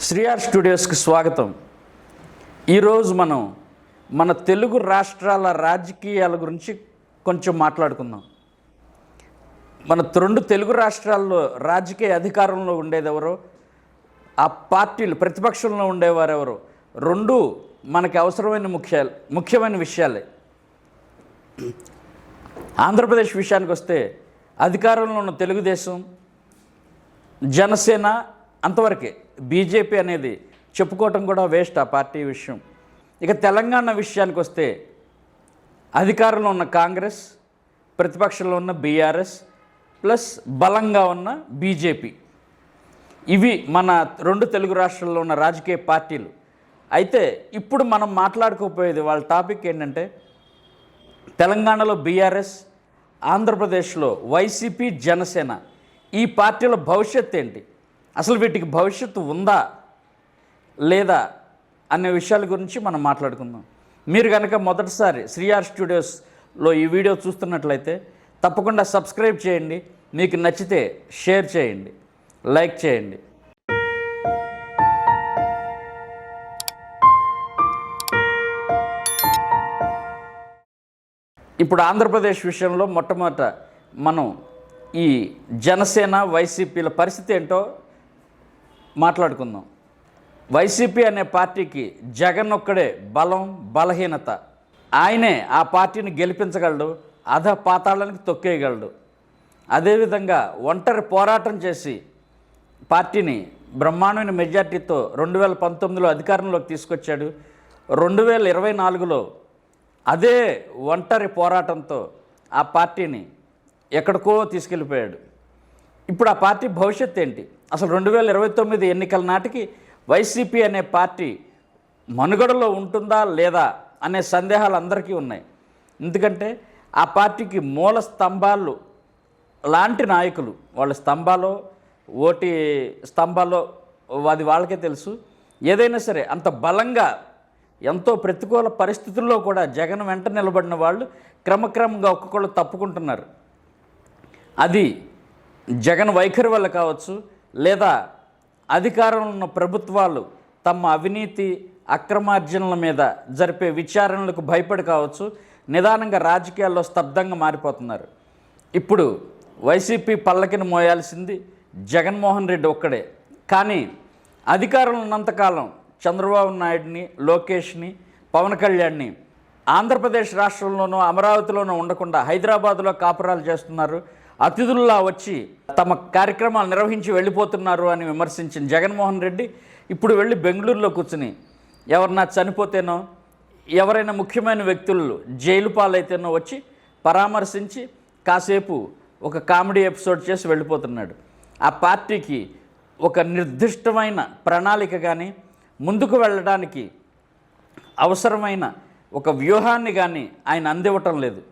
శ్రీఆర్ స్టూడియోస్కి స్వాగతం. ఈరోజు మనం మన తెలుగు రాష్ట్రాల రాజకీయాల గురించి కొంచెం మాట్లాడుకుందాం. మన రెండు తెలుగు రాష్ట్రాల్లో రాజకీయ అధికారంలో ఉండేదెవరో ఆ పార్టీలు ప్రతిపక్షంలో ఉండేవారెవరో రెండు మనకి అవసరమైన ముఖ్యాలు ముఖ్యమైన విషయాలే. ఆంధ్రప్రదేశ్ విషయానికి వస్తే అధికారంలో ఉన్న తెలుగుదేశం జనసేన అంతవరకే. బీజేపీ అనేది చెప్పుకోవటం కూడా వేస్ట్ ఆ పార్టీ విషయం. ఇక తెలంగాణ విషయానికి వస్తే అధికారంలో ఉన్న కాంగ్రెస్ ప్రతిపక్షంలో ఉన్న బీఆర్ఎస్ ప్లస్ బలంగా ఉన్న బీజేపీ. ఇవి మన రెండు తెలుగు రాష్ట్రాల్లో ఉన్న రాజకీయ పార్టీలు. అయితే ఇప్పుడు మనం మాట్లాడుకోపోయేది వాళ్ళ టాపిక్ ఏంటంటే తెలంగాణలో బీఆర్ఎస్ ఆంధ్రప్రదేశ్లో వైసీపీ జనసేన ఈ పార్టీల భవిష్యత్ ఏంటి? అసలు వీటికి భవిష్యత్తు ఉందా? లేదా? అనే విషయాల గురించి మనం మాట్లాడుకుందాం. మీరు కనుక మొదటిసారి శ్రీఆర్ స్టూడియోస్లో ఈ వీడియో చూస్తున్నట్లయితే తప్పకుండా సబ్స్క్రైబ్ చేయండి. మీకు నచ్చితే షేర్ చేయండి. లైక్ చేయండి. ఇప్పుడు ఆంధ్రప్రదేశ్ విషయంలో మొట్టమొదట మనం ఈ జనసేన వైసీపీల పరిస్థితి ఏంటో మాట్లాడుకుందాం. వైసీపీ అనే పార్టీకి జగన్ ఒక్కడే బలం బలహీనత. ఆయనే ఆ పార్టీని గెలిపించగలడు అధ పాతాళానికి తొక్కేయగలడు. అదేవిధంగా ఒంటరి పోరాటం చేసి పార్టీని బ్రహ్మాండమైన మెజార్టీతో రెండు వేల పంతొమ్మిదిలో అధికారంలోకి తీసుకొచ్చాడు. రెండు వేల ఇరవై నాలుగులో అదే ఒంటరి పోరాటంతో ఆ పార్టీని ఎక్కడికో తీసుకెళ్ళిపోయాడు. ఇప్పుడు ఆ పార్టీ భవిష్యత్ ఏంటి? అసలు రెండు వేల ఇరవై తొమ్మిది ఎన్నికల నాటికి వైసీపీ అనే పార్టీ మనుగడలో ఉంటుందా లేదా అనే సందేహాలు అందరికీ ఉన్నాయి. ఎందుకంటే ఆ పార్టీకి మూల స్తంభాలు లాంటి నాయకులు వాళ్ళ స్తంభాలో ఓటి స్తంభాలో అది వాళ్ళకే తెలుసు. ఏదైనా సరే అంత బలంగా ఎంతో ప్రతికూల పరిస్థితుల్లో కూడా జగన్ వెంట నిలబడిన వాళ్ళు క్రమక్రమంగా ఒక్కొక్కళ్ళు తప్పుకుంటున్నారు. అది జగన్ వైఖరి వల్ల కావచ్చు లేదా అధికారంలో ఉన్న ప్రభుత్వాలు తమ అవినీతి అక్రమార్జనల మీద జరిపే విచారణలకు భయపడి కావచ్చు నిదానంగా రాజకీయాల్లో స్తబ్దంగా మారిపోతున్నారు. ఇప్పుడు వైసీపీ పల్లకిని మోయాల్సింది జగన్మోహన్ రెడ్డి ఒక్కడే. కానీ అధికారంలో ఉన్నంతకాలం చంద్రబాబు నాయుడిని లోకేష్ని పవన్ కళ్యాణ్ని ఆంధ్రప్రదేశ్ రాష్ట్రంలోనూ అమరావతిలోనూ ఉండకుండా హైదరాబాద్లో కాపురాలు చేస్తున్నారు. అతిథుల్లా వచ్చి తమ కార్యక్రమాలు నిర్వహించి వెళ్ళిపోతున్నారు అని విమర్శించిన జగన్మోహన్ రెడ్డి ఇప్పుడు వెళ్ళి బెంగళూరులో కూర్చుని ఎవరన్నా చనిపోతేనో ఎవరైనా ముఖ్యమైన వ్యక్తులు జైలు పాలైతేనో వచ్చి పరామర్శించి కాసేపు ఒక కామెడీ ఎపిసోడ్ చేసి వెళ్ళిపోతున్నాడు. ఆ పార్టీకి ఒక నిర్దిష్టమైన ప్రణాళిక కానీ ముందుకు వెళ్ళడానికి అవసరమైన ఒక వ్యూహాన్ని కానీ ఆయన అందివ్వటం లేదు.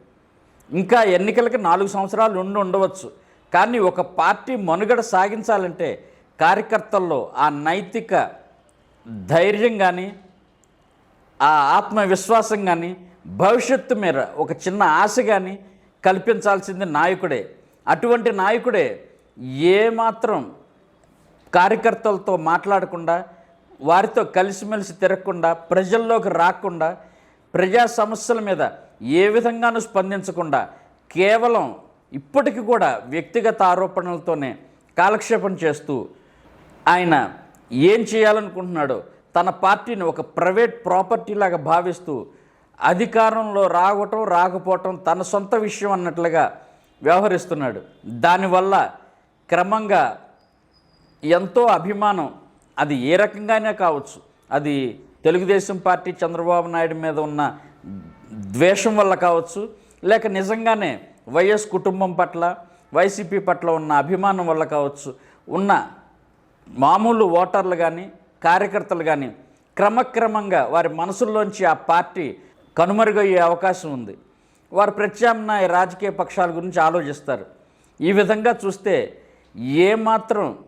ఇంకా ఎన్నికలకి నాలుగు సంవత్సరాలు ఉండి ఉండవచ్చు. కానీ ఒక పార్టీ మనుగడ సాగించాలంటే కార్యకర్తల్లో ఆ నైతిక ధైర్యం కానీ ఆ ఆత్మవిశ్వాసం కానీ భవిష్యత్తు మీద ఒక చిన్న ఆశ కానీ కల్పించాల్సింది నాయకుడే. అటువంటి నాయకుడే ఏమాత్రం కార్యకర్తలతో మాట్లాడకుండా వారితో కలిసిమెలిసి తిరగకుండా ప్రజల్లోకి రాకుండా ప్రజా సమస్యల మీద ఏ విధంగానూ స్పందించకుండా కేవలం ఇప్పటికి కూడా వ్యక్తిగత ఆరోపణలతోనే కాలక్షేపం చేస్తూ ఆయన ఏం చేయాలనుకుంటున్నాడో తన పార్టీని ఒక ప్రైవేట్ ప్రాపర్టీ లాగా భావిస్తూ అధికారంలో రావటం రాకపోవటం తన సొంత విషయం అన్నట్లుగా వ్యవహరిస్తున్నాడు. దానివల్ల క్రమంగా ఎంతో అభిమానం అది ఏ రకంగానే కావచ్చు. అది తెలుగుదేశం పార్టీ చంద్రబాబు నాయుడు మీద ఉన్న ద్వేషం వల్ల కావచ్చు లేక నిజంగానే వైఎస్ కుటుంబం పట్ల వైసీపీ పట్ల ఉన్న అభిమానం వల్ల కావచ్చు ఉన్న మామూలు ఓటర్లు కానీ కార్యకర్తలు కానీ క్రమక్రమంగా వారి మనసుల్లోంచి ఆ పార్టీ కనుమరుగయ్యే అవకాశం ఉంది. వారు ప్రత్యామ్నాయ రాజకీయ పక్షాల గురించి ఆలోచిస్తారు. ఈ విధంగా చూస్తే ఏమాత్రం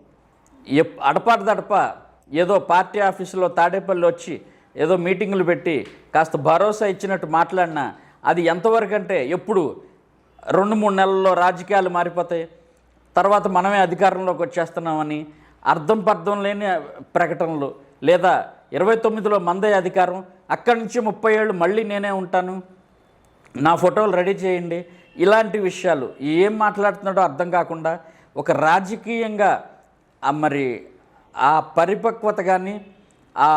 ఎప్ అడపాదడప ఏదో పార్టీ ఆఫీసులో తాడేపల్లి వచ్చి ఏదో మీటింగులు పెట్టి కాస్త భరోసా ఇచ్చినట్టు మాట్లాడినా అది ఎంతవరకు అంటే ఎప్పుడు రెండు మూడు నెలల్లో రాజకీయాలు మారిపోతాయి. తర్వాత మనమే అధికారంలోకి వచ్చేస్తున్నామని అర్థం పర్థం లేని ప్రకటనలు. లేదా ఇరవై తొమ్మిదిలో మందే అధికారం అక్కడి నుంచి ముప్పై ఏళ్ళు మళ్ళీ నేనే ఉంటాను. నా ఫోటోలు రెడీ చేయండి. ఇలాంటి విషయాలు ఏం మాట్లాడుతున్నాడో అర్థం కాకుండా ఒక రాజకీయంగా మరి ఆ పరిపక్వత కానీ ఆ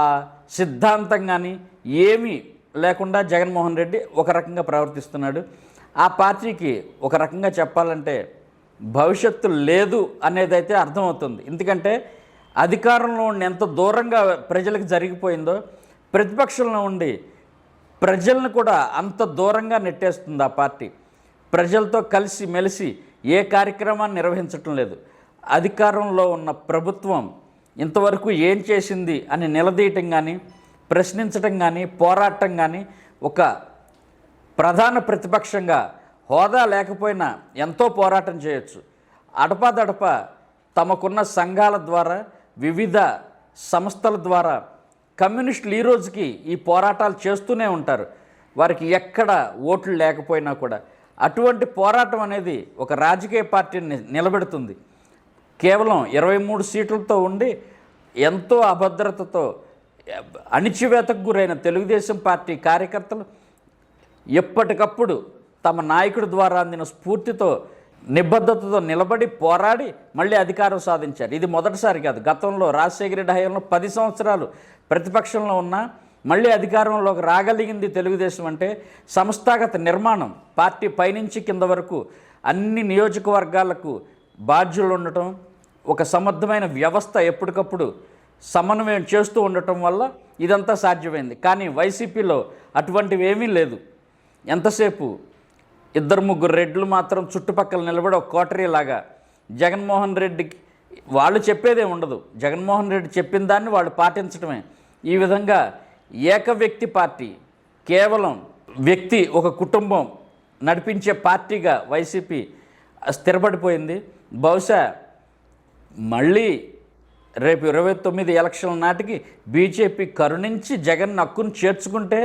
సిద్ధాంతం కానీ ఏమీ లేకుండా జగన్మోహన్ రెడ్డి ఒక రకంగా ప్రవర్తిస్తున్నాడు. ఆ పార్టీకి ఒక రకంగా చెప్పాలంటే భవిష్యత్తు లేదు అనేదైతే అర్థమవుతుంది. ఎందుకంటే అధికారంలో ఉండి ఎంత దూరంగా ప్రజలకు జరిగిపోయిందో ప్రతిపక్షంలో ఉండి ప్రజలను కూడా అంత దూరంగా నెట్టేస్తుంది ఆ పార్టీ. ప్రజలతో కలిసి మెలిసి ఏ కార్యక్రమాన్ని నిర్వహించటం లేదు. అధికారంలో ఉన్న ప్రభుత్వం ఇంతవరకు ఏం చేసింది అని నిలదీయటం కానీ ప్రశ్నించటం కానీ పోరాటం కానీ ఒక ప్రధాన ప్రతిపక్షంగా హోదా లేకపోయినా ఎంతో పోరాటం చేయొచ్చు. అడపాదడప తమకున్న సంఘాల ద్వారా వివిధ సంస్థల ద్వారా కమ్యూనిస్టులు ఈ రోజుకి ఈ పోరాటాలు చేస్తూనే ఉంటారు. వారికి ఎక్కడ ఓట్లు లేకపోయినా కూడా. అటువంటి పోరాటం అనేది ఒక రాజకీయ పార్టీని నిలబెడుతుంది. కేవలం ఇరవై మూడు సీట్లతో ఉండి ఎంతో అభద్రతతో అణిచివేతకు గురైన తెలుగుదేశం పార్టీ కార్యకర్తలు ఎప్పటికప్పుడు తమ నాయకుడి ద్వారా అందిన స్ఫూర్తితో నిబద్ధతతో నిలబడి పోరాడి మళ్ళీ అధికారం సాధించారు. ఇది మొదటిసారి కాదు. గతంలో రాజశేఖర రెడ్డి హయాంలో పది సంవత్సరాలు ప్రతిపక్షంలో ఉన్న మళ్ళీ అధికారంలోకి రాగలిగింది తెలుగుదేశం అంటే సంస్థాగత నిర్మాణం. పార్టీ పైనుంచి కింద వరకు అన్ని నియోజకవర్గాలకు బాధ్యులు ఉండటం ఒక సమర్థమైన వ్యవస్థ ఎప్పటికప్పుడు సమన్వయం చేస్తూ ఉండటం వల్ల ఇదంతా సాధ్యమైంది. కానీ వైసీపీలో అటువంటివి ఏమీ లేదు. ఎంతసేపు ఇద్దరు ముగ్గురు రెడ్లు మాత్రం చుట్టుపక్కల నిలబడి ఒక కోటరీ లాగా జగన్మోహన్ రెడ్డికి వాళ్ళు చెప్పేదే ఉండదు. జగన్మోహన్ రెడ్డి చెప్పిన దాన్ని వాళ్ళు పాటించడమే. ఈ విధంగా ఏక వ్యక్తి పార్టీ కేవలం వ్యక్తి ఒక కుటుంబం నడిపించే పార్టీగా వైసీపీ స్థిరపడిపోయింది. బహుశా మళ్ళీ రేపు ఇరవై తొమ్మిది ఎలక్షన్ల నాటికి బీజేపీ కరుణించి జగన్ హక్కును చేర్చుకుంటే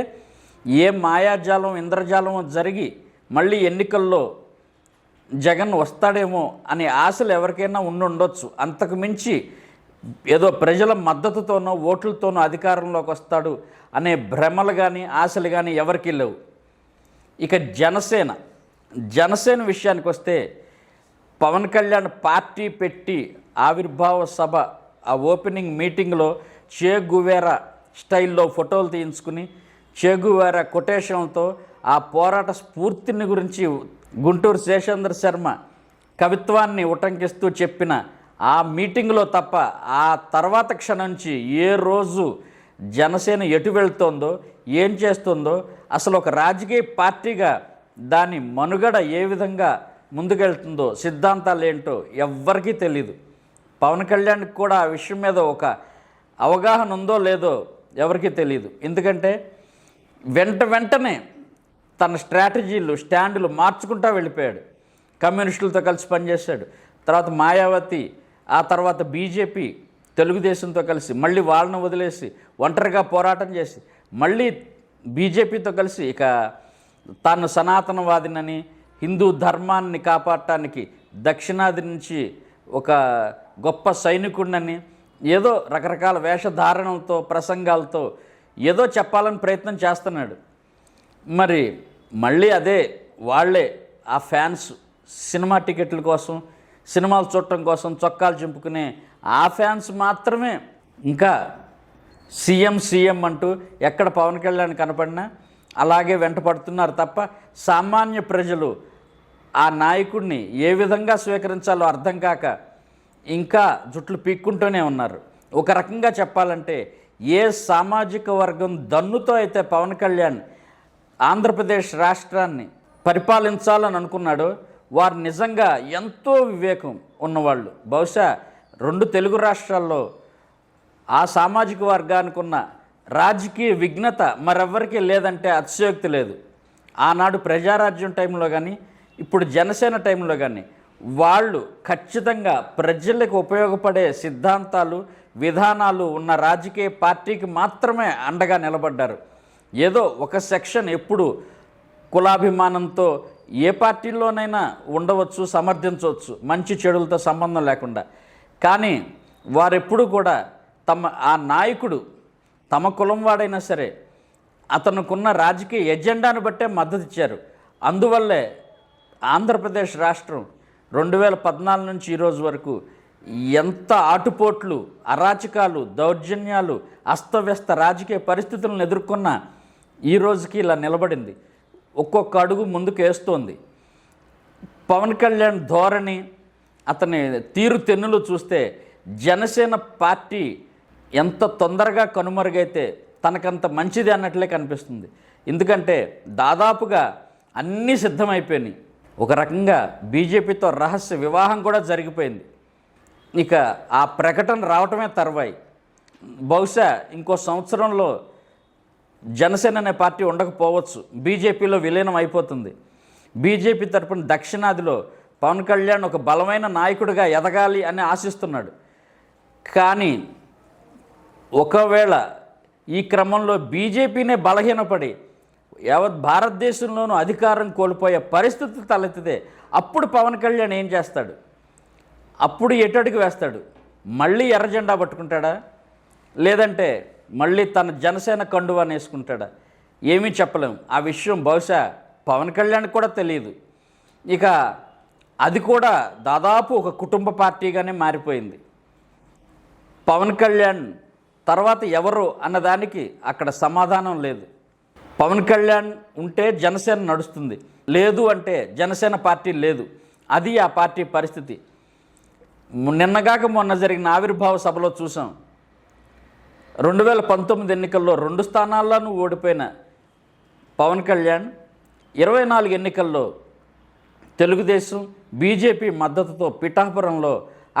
ఏ మాయాజాలం ఇంద్రజాలం జరిగి మళ్ళీ ఎన్నికల్లో జగన్ వస్తాడేమో అనే ఆశలు ఎవరికైనా ఉండి ఉండొచ్చు. అంతకు మించి ఏదో ప్రజల మద్దతుతోనో ఓట్లతోనో అధికారంలోకి వస్తాడు అనే భ్రమలు కానీ ఆశలు కానీ ఎవరికీ లేవు. ఇక జనసేన జనసేన విషయానికి వస్తే పవన్ కళ్యాణ్ పార్టీ పెట్టి ఆవిర్భావ సభ ఆ ఓపెనింగ్ మీటింగ్లో చే గువేరా స్టైల్లో ఫోటోలు తీయించుకుని చే గువేరా ఆ పోరాట స్ఫూర్తిని గురించి గుంటూరు శేషేంద్ర శర్మ కవిత్వాన్ని ఉటంకిస్తూ చెప్పిన ఆ మీటింగ్లో తప్ప ఆ తర్వాత క్షణం నుంచి ఏ రోజు జనసేన ఎటు వెళ్తోందో ఏం చేస్తుందో అసలు ఒక రాజకీయ పార్టీగా దాని మనుగడ ఏ విధంగా ముందుకెళ్తుందో సిద్ధాంతాలు ఏంటో ఎవ్వరికీ తెలీదు. పవన్ కళ్యాణ్కి కూడా ఆ విషయం మీద ఒక అవగాహన ఉందో లేదో ఎవరికీ తెలియదు ఎందుకంటే వెంట వెంటనే తన స్ట్రాటజీలు స్టాండులు మార్చుకుంటా వెళ్ళిపోయాడు. కమ్యూనిస్టులతో కలిసి పనిచేశాడు. తర్వాత మాయావతి ఆ తర్వాత బీజేపీ తెలుగుదేశంతో కలిసి మళ్ళీ వాళ్ళను వదిలేసి ఒంటరిగా పోరాటం చేసి మళ్ళీ బీజేపీతో కలిసి ఇక తాను సనాతనవాదినని హిందూ ధర్మాన్ని కాపాడటానికి దక్షిణాది నుంచి ఒక గొప్ప సైనికుడినని ఏదో రకరకాల వేషధారణలతో ప్రసంగాలతో ఏదో చెప్పాలని ప్రయత్నం చేస్తున్నాడు. మరి మళ్ళీ అదే వాళ్ళే ఆ ఫ్యాన్స్ సినిమా టికెట్ల కోసం సినిమాలు చూడటం కోసం చొక్కాలు చింపుకునే ఆ ఫ్యాన్స్ మాత్రమే. ఇంకా సీఎం సీఎం అంటూ ఎక్కడ పవన్ కళ్యాణ్ కనపడినా అలాగే వెంటపడుతున్నారు తప్ప సామాన్య ప్రజలు ఆ నాయకుడిని ఏ విధంగా స్వీకరించాలో అర్థం కాక ఇంకా జుట్లు పీక్కుంటూనే ఉన్నారు. ఒక రకంగా చెప్పాలంటే ఏ సామాజిక వర్గం దన్నుతో అయితే పవన్ కళ్యాణ్ ఆంధ్రప్రదేశ్ రాష్ట్రాన్ని పరిపాలించాలని అనుకున్నాడో వారు నిజంగా ఎంతో వివేకం ఉన్నవాళ్ళు. బహుశా రెండు తెలుగు రాష్ట్రాల్లో ఆ సామాజిక వర్గానికి ఉన్న రాజకీయ విఘ్నత మరెవ్వరికీ లేదంటే అతిశయోక్తి లేదు. ఆనాడు ప్రజారాజ్యం టైంలో కానీ ఇప్పుడు జనసేన టైంలో కానీ వాళ్ళు ఖచ్చితంగా ప్రజలకు ఉపయోగపడే సిద్ధాంతాలు విధానాలు ఉన్న రాజకీయ పార్టీకి మాత్రమే అండగా నిలబడ్డారు. ఏదో ఒక సెక్షన్ ఎప్పుడు కులాభిమానంతో ఏ పార్టీలోనైనా ఉండవచ్చు సమర్థించవచ్చు మంచి చెడులతో సంబంధం లేకుండా. కానీ వారెప్పుడు కూడా తమ ఆ నాయకుడు తమ కులం వాడైనా సరే అతనుకున్న రాజకీయ ఎజెండాను బట్టే మద్దతు ఇచ్చారు. అందువల్లే ఆంధ్రప్రదేశ్ రాష్ట్రం రెండు వేల పద్నాలుగు నుంచి ఈరోజు వరకు ఎంత ఆటుపోట్లు అరాచకాలు దౌర్జన్యాలు అస్తవ్యస్త రాజకీయ పరిస్థితులను ఎదుర్కొన్న ఈ రోజుకి ఇలా నిలబడింది. ఒక్కొక్క అడుగు ముందుకు వేస్తోంది. పవన్ కళ్యాణ్ ధోరణి అతని తీరు తెన్నులు చూస్తే జనసేన పార్టీ ఎంత తొందరగా కనుమరుగైతే తనకంత మంచిది అన్నట్లే కనిపిస్తుంది. ఎందుకంటే దాదాపుగా అన్నీ సిద్ధమైపోయినాయి. ఒక రకంగా బీజేపీతో రహస్య వివాహం కూడా జరిగిపోయింది. ఇక ఆ ప్రకటన రావటమే తర్వాయి. బహుశా ఇంకో సంవత్సరంలో జనసేన అనే పార్టీ ఉండకపోవచ్చు. బీజేపీలో విలీనం అయిపోతుంది. బీజేపీ తరపున దక్షిణాదిలో పవన్ కళ్యాణ్ ఒక బలమైన నాయకుడిగా ఎదగాలి అని ఆశిస్తున్నాడు. కానీ ఒకవేళ ఈ క్రమంలో బీజేపీనే బలహీనపడి యావత్ భారతదేశంలోనూ అధికారం కోల్పోయే పరిస్థితి తలెత్తితే అప్పుడు పవన్ కళ్యాణ్ ఏం చేస్తాడు? అప్పుడు ఎటడుగు వేస్తాడు? మళ్ళీ ఎర్రజెండా పట్టుకుంటాడా? లేదంటే మళ్ళీ తన జనసేన కండువా వేసుకుంటాడా? ఏమీ చెప్పలేం. ఆ విషయం బహుశా పవన్ కళ్యాణ్ కూడా తెలియదు. ఇక అది కూడా దాదాపు ఒక కుటుంబ పార్టీగానే మారిపోయింది. పవన్ కళ్యాణ్ తర్వాత ఎవరు అన్నదానికి అక్కడ సమాధానం లేదు. పవన్ కళ్యాణ్ ఉంటే జనసేన నడుస్తుంది. లేదు అంటే జనసేన పార్టీ లేదు. అది ఆ పార్టీ పరిస్థితి. నిన్నగాక మొన్న జరిగిన ఆవిర్భావ సభలో చూసాం రెండు వేల పంతొమ్మిది ఎన్నికల్లో రెండు స్థానాల్లోనూ ఓడిపోయిన పవన్ కళ్యాణ్ ఇరవై నాలుగు ఎన్నికల్లో తెలుగుదేశం బీజేపీ మద్దతుతో పిఠాపురంలో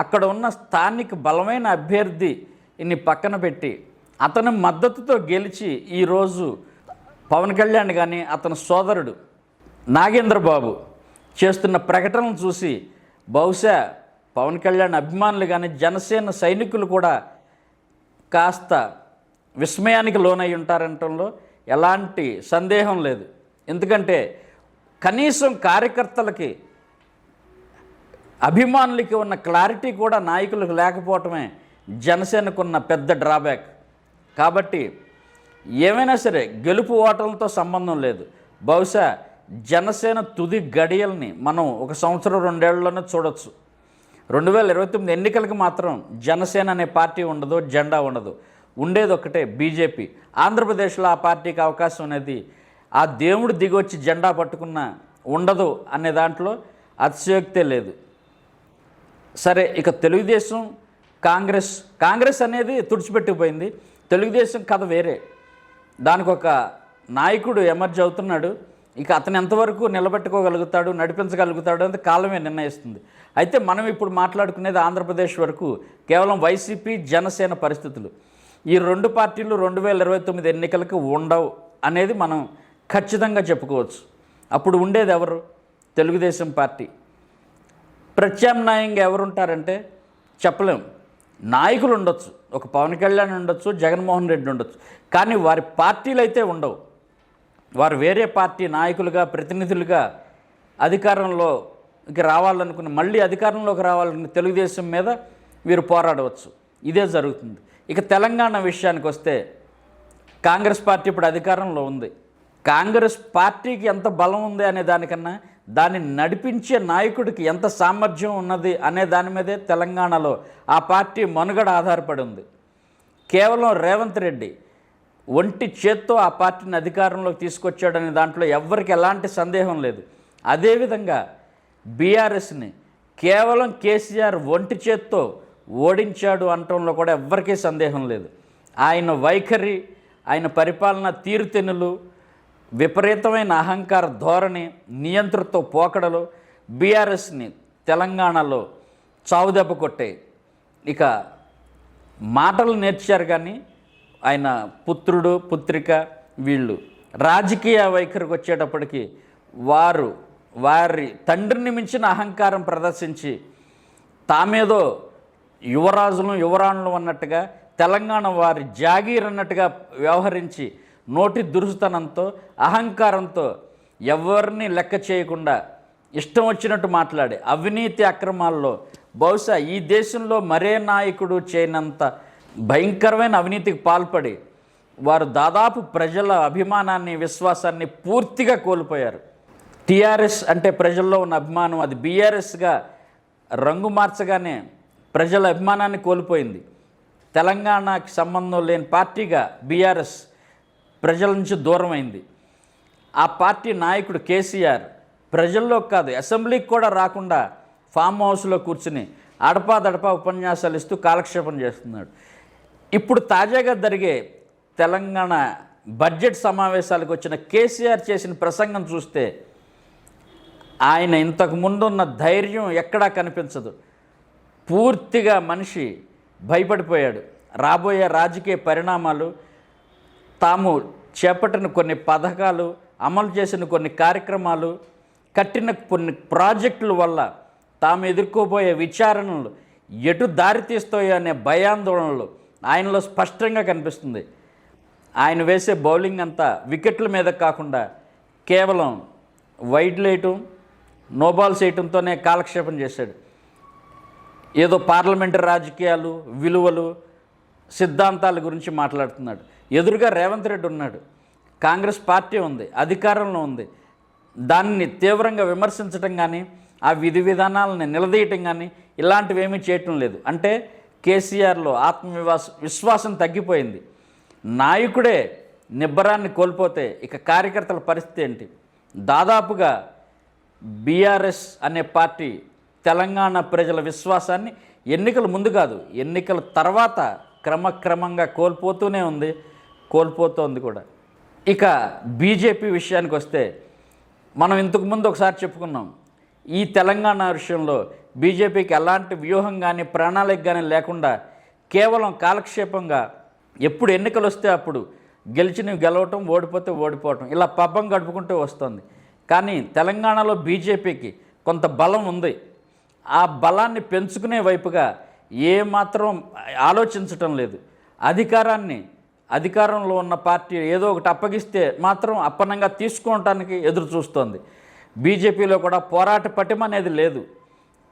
అక్కడ ఉన్న స్థానిక బలమైన అభ్యర్థిని పక్కన పెట్టి అతని మద్దతుతో గెలిచి ఈరోజు పవన్ కళ్యాణ్ కానీ అతని సోదరుడు నాగేంద్ర బాబు చేస్తున్న ప్రకటనలు చూసి బహుశా పవన్ కళ్యాణ్ అభిమానులు కానీ జనసేన సైనికులు కూడా కాస్త విస్మయానికి లోనై ఉంటారనటంలో ఎలాంటి సందేహం లేదు. ఎందుకంటే కనీసం కార్యకర్తలకి అభిమానులకి ఉన్న క్లారిటీ కూడా నాయకులకు లేకపోవటమే జనసేనకున్న పెద్ద డ్రాబ్యాక్. కాబట్టి ఏమైనా సరే గెలుపు ఓటలతో సంబంధం లేదు. బహుశా జనసేన తుది గడియల్ని మనం ఒక సంవత్సరం రెండేళ్ళలోనే చూడొచ్చు. రెండు వేల ఇరవై తొమ్మిది ఎన్నికలకు మాత్రం జనసేన అనే పార్టీ ఉండదు జెండా ఉండదు. ఉండేది ఒకటే బీజేపీ. ఆంధ్రప్రదేశ్లో ఆ పార్టీకి అవకాశం అనేది ఆ దేవుడు దిగొచ్చి జెండా పట్టుకున్న ఉండదు అనే దాంట్లో అతిశయోక్తే లేదు. సరే ఇక తెలుగుదేశం కాంగ్రెస్ కాంగ్రెస్ అనేది తుడిచిపెట్టిపోయింది. తెలుగుదేశం కథ వేరే. దానికి ఒక నాయకుడు ఎమర్జ్ అవుతున్నాడు. ఇక అతను ఎంతవరకు నిలబెట్టుకోగలుగుతాడు నడిపించగలుగుతాడు అనేది కాలమే నిర్ణయిస్తుంది. అయితే మనం ఇప్పుడు మాట్లాడుకునేది ఆంధ్రప్రదేశ్ వరకు కేవలం వైసీపీ జనసేన పరిస్థితులు. ఈ రెండు పార్టీలు రెండు వేల ఇరవై తొమ్మిది ఎన్నికలకు ఉండవు అనేది మనం ఖచ్చితంగా చెప్పుకోవచ్చు. అప్పుడు ఉండేది ఎవరు? తెలుగుదేశం పార్టీ. ప్రత్యామ్నాయంగా ఎవరుంటారంటే చెప్పలేం. నాయకులు ఉండొచ్చు ఒక పవన్ కళ్యాణ్ ఉండొచ్చు జగన్మోహన్ రెడ్డి ఉండొచ్చు కానీ వారి పార్టీలు అయితే ఉండవు. వారు వేరే పార్టీ నాయకులుగా ప్రతినిధులుగా అధికారంలోకి రావాలనుకుని మళ్ళీ అధికారంలోకి రావాలనుకుని తెలుగుదేశం మీద వీరు పోరాడవచ్చు. ఇదే జరుగుతుంది. ఇక తెలంగాణ విషయానికి వస్తే కాంగ్రెస్ పార్టీ ఇప్పుడు అధికారంలో ఉంది. కాంగ్రెస్ పార్టీకి ఎంత బలం ఉంది అనే దానికన్నా దాన్ని నడిపించే నాయకుడికి ఎంత సామర్థ్యం ఉన్నది అనే దాని మీదే తెలంగాణలో ఆ పార్టీ మనుగడ ఆధారపడి ఉంది. కేవలం రేవంత్ రెడ్డి ఒంటి చేత్తో ఆ పార్టీని అధికారంలోకి తీసుకొచ్చాడనే దాంట్లో ఎవ్వరికి ఎలాంటి సందేహం లేదు. అదేవిధంగా బీఆర్ఎస్ని కేవలం కేసీఆర్ ఒంటి చేత్తో ఓడించాడు అనటంలో కూడా ఎవ్వరికీ సందేహం లేదు. ఆయన వైఖరి ఆయన పరిపాలన తీరుతెన్నులు విపరీతమైన అహంకార ధోరణి నియంత్రణతో పోకడలు బీఆర్ఎస్ని తెలంగాణలో చావుదెబ్బ కొట్టే. ఇక మాటలు నేర్చారు కానీ ఆయన పుత్రుడు పుత్రిక వీళ్ళు రాజకీయ వైఖరికి వచ్చేటప్పటికి వారు వారి తండ్రిని మించిన అహంకారం ప్రదర్శించి తామేదో యువరాజులు యువరాణులు అన్నట్టుగా తెలంగాణ వారి జాగీర్ అన్నట్టుగా వ్యవహరించి నోటి దురుసుతనంతో అహంకారంతో ఎవరిని లెక్క చేయకుండా ఇష్టం వచ్చినట్టు మాట్లాడి అవినీతి అక్రమాల్లో బహుశా ఈ దేశంలో మరే నాయకుడు చేయనంత భయంకరమైన అవినీతికి పాల్పడి వారు దాదాపు ప్రజల అభిమానాన్ని విశ్వాసాన్ని పూర్తిగా కోల్పోయారు. టీఆర్ఎస్ అంటే ప్రజల్లో ఉన్న అభిమానం అది బీఆర్ఎస్గా రంగు మార్చగానే ప్రజల అభిమానాన్ని కోల్పోయింది. తెలంగాణకి సంబంధం లేని పార్టీగా బీఆర్ఎస్ ప్రజల నుంచి దూరమైంది. ఆ పార్టీ నాయకుడు కేసీఆర్ ప్రజల్లో కాదు అసెంబ్లీకి కూడా రాకుండా ఫామ్ హౌస్లో కూర్చుని అడపాదడపా ఉపన్యాసాలు ఇస్తూ కాలక్షేపం చేస్తున్నాడు. ఇప్పుడు తాజాగా జరిగే తెలంగాణ బడ్జెట్ సమావేశాలకు వచ్చిన కేసీఆర్ చేసిన ప్రసంగం చూస్తే ఆయన ఇంతకు ముందున్న ధైర్యం ఎక్కడా కనిపించదు. పూర్తిగా మనిషి భయపడిపోయాడు. రాబోయే రాజకీయ పరిణామాలు తాము చేపట్టిన కొన్ని పథకాలు అమలు చేసిన కొన్ని కార్యక్రమాలు కట్టిన కొన్ని ప్రాజెక్టుల వల్ల తాము ఎదుర్కోబోయే విచారణలు ఎటు దారితీస్తాయో అనే భయాందోళనలు ఆయనలో స్పష్టంగా కనిపిస్తుంది. ఆయన వేసే బౌలింగ్ అంతా వికెట్ల మీద కాకుండా కేవలం వైడ్ వేయటం నో బాల్స్ వేయటంతోనే కాలక్షేపం చేశాడు. ఏదో పార్లమెంటు రాజకీయాలు విలువలు సిద్ధాంతాల గురించి మాట్లాడుతున్నాడు. ఎదురుగా రేవంత్ రెడ్డి ఉన్నాడు. కాంగ్రెస్ పార్టీ ఉంది అధికారంలో ఉంది. దాన్ని తీవ్రంగా విమర్శించడం కానీ ఆ విధి విధానాలను నిలదీయటం కానీ ఇలాంటివి ఏమీ చేయటం లేదు. అంటే కేసీఆర్లో ఆత్మవిశ్వాస విశ్వాసం తగ్గిపోయింది. నాయకుడే నిబ్బరాన్ని కోల్పోతే ఇక కార్యకర్తల పరిస్థితి ఏంటి? దాదాపుగా బీఆర్ఎస్ అనే పార్టీ తెలంగాణ ప్రజల విశ్వాసాన్ని ఎన్నికల ముందు కాదు ఎన్నికల తర్వాత క్రమక్రమంగా కోల్పోతూనే ఉంది. కోల్పోతోంది కూడా. ఇక బీజేపీ విషయానికి వస్తే మనం ఇంతకు ముందు ఒకసారి చెప్పుకున్నాం ఈ తెలంగాణ విషయంలో బీజేపీకి ఎలాంటి వ్యూహం కానీ ప్రణాళిక కానీ లేకుండా కేవలం కాలక్షేపంగా ఎప్పుడు ఎన్నికలు వస్తే అప్పుడు గెలిచినవి గెలవటం ఓడిపోతే ఓడిపోవటం ఇలా పబ్బం గడుపుకుంటూ వస్తుంది. కానీ తెలంగాణలో బీజేపీకి కొంత బలం ఉంది. ఆ బలాన్ని పెంచుకునే వైపుగా ఏమాత్రం ఆలోచించటం లేదు. అధికారాన్ని అధికారంలో ఉన్న పార్టీ ఏదో ఒకటి అప్పగిస్తే మాత్రం అప్పనంగా తీసుకోవటానికి ఎదురు చూస్తోంది. బీజేపీలో కూడా పోరాట పటిమ అనేది లేదు.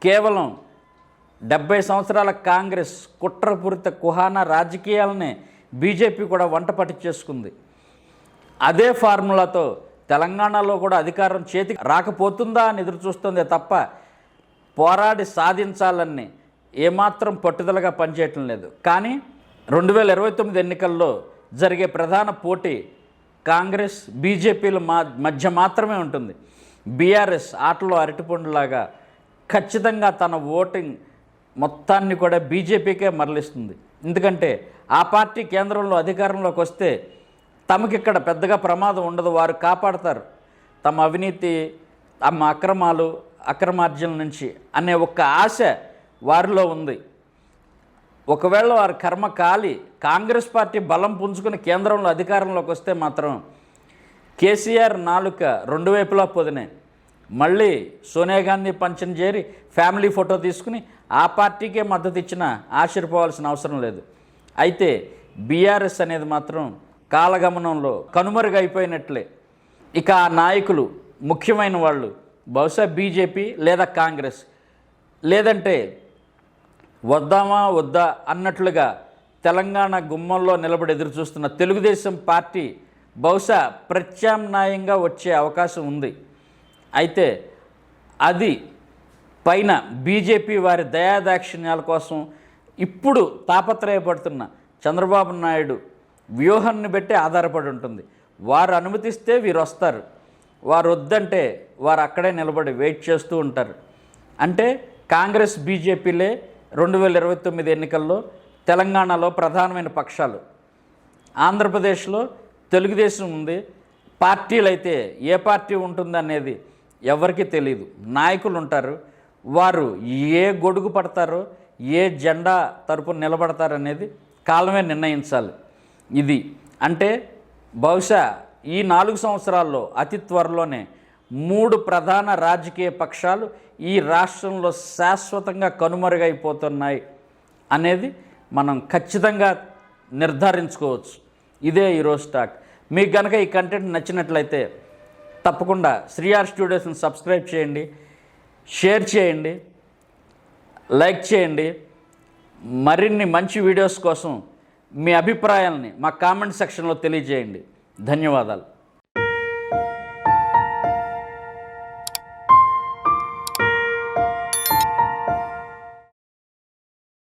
కేవలం డెబ్బై సంవత్సరాల కాంగ్రెస్ కుట్రపూరిత కుహాన రాజకీయాలనే బీజేపీ కూడా వంటపట్టి చేసుకుంది. అదే ఫార్ములాతో తెలంగాణలో కూడా అధికారం చేతికి రాకపోతుందా అని ఎదురు చూస్తుందే తప్ప పోరాడి సాధించాలని ఏమాత్రం పట్టుదలగా పనిచేయటం లేదు. కానీ రెండు వేల ఇరవై తొమ్మిది ఎన్నికల్లో జరిగే ప్రధాన పోటీ కాంగ్రెస్ బీజేపీల మా మధ్య మాత్రమే ఉంటుంది. బీఆర్ఎస్ ఆటలో అరటిపండులాగా ఖచ్చితంగా తన ఓటింగ్ మొత్తాన్ని కూడా బీజేపీకే మరలిస్తుంది. ఎందుకంటే ఆ పార్టీ కేంద్రంలో అధికారంలోకి వస్తే తమకిక్కడ పెద్దగా ప్రమాదం ఉండదు వారు కాపాడతారు. తమ అవినీతి తమ అక్రమాలు అక్రమార్జన నుంచి అనే ఒక్క ఆశ వారిలో ఉంది. ఒకవేళ వారి కర్మ కాలి కాంగ్రెస్ పార్టీ బలం పుంజుకుని కేంద్రంలో అధికారంలోకి వస్తే మాత్రం కేసీఆర్ నాలుక రెండు వైపులా పొదినే. మళ్ళీ సోనియా గాంధీ పంచన చేరి ఫ్యామిలీ ఫోటో తీసుకుని ఆ పార్టీకే మద్దతు ఇచ్చినా ఆశ్చర్యపోవాల్సిన అవసరం లేదు. అయితే బీఆర్ఎస్ అనేది మాత్రం కాలగమనంలో కనుమరుగైపోయినట్లే ఇక ఆ నాయకులు ముఖ్యమైన వాళ్ళు బహుశా బీజేపీ లేదా కాంగ్రెస్. లేదంటే వద్దామా వద్దా అన్నట్లుగా తెలంగాణ గుమ్మంలో నిలబడి ఎదురు చూస్తున్న తెలుగుదేశం పార్టీ బహుశా ప్రత్యామ్నాయంగా వచ్చే అవకాశం ఉంది. అయితే అది పైన బీజేపీ వారి దయాదాక్షిణ్యాల కోసం ఇప్పుడు తాపత్రయపడుతున్న చంద్రబాబు నాయుడు వ్యూహాన్ని బట్టి ఆధారపడి ఉంటుంది. వారు అనుమతిస్తే వీరు వస్తారు. వారు వద్దంటే వారు అక్కడే నిలబడి వెయిట్ చేస్తూ ఉంటారు. అంటే కాంగ్రెస్ బీజేపీలే రెండు వేల ఇరవై తొమ్మిది ఎన్నికల్లో తెలంగాణలో ప్రధానమైన పక్షాలు ఆంధ్రప్రదేశ్లో తెలుగుదేశం ఉంది. పార్టీలు అయితే ఏ పార్టీ ఉంటుంది అనేది ఎవరికీ తెలియదు నాయకులు ఉంటారు. వారు ఏ గొడుగు పడతారో ఏ జెండా తరపున నిలబడతారనేది కాలమే నిర్ణయించాలి. ఇది అంటే బహుశా ఈ నాలుగు సంవత్సరాల్లో అతి త్వరలోనే మూడు ప్రధాన రాజకీయ పక్షాలు ఈ రాష్ట్రంలో శాశ్వతంగా కనుమరుగైపోతున్నాయి అనేది మనం ఖచ్చితంగా నిర్ధారించుకోవచ్చు. ఇదే ఈరోజు టాక్. మీకు కనుక ఈ కంటెంట్ నచ్చినట్లయితే తప్పకుండా శ్రీఆర్ స్టూడియోస్ని సబ్స్క్రైబ్ చేయండి షేర్ చేయండి లైక్ చేయండి. మరిన్ని మంచి వీడియోస్ కోసం మీ అభిప్రాయాలని మా కామెంట్ సెక్షన్లో తెలియజేయండి. ధన్యవాదాలు.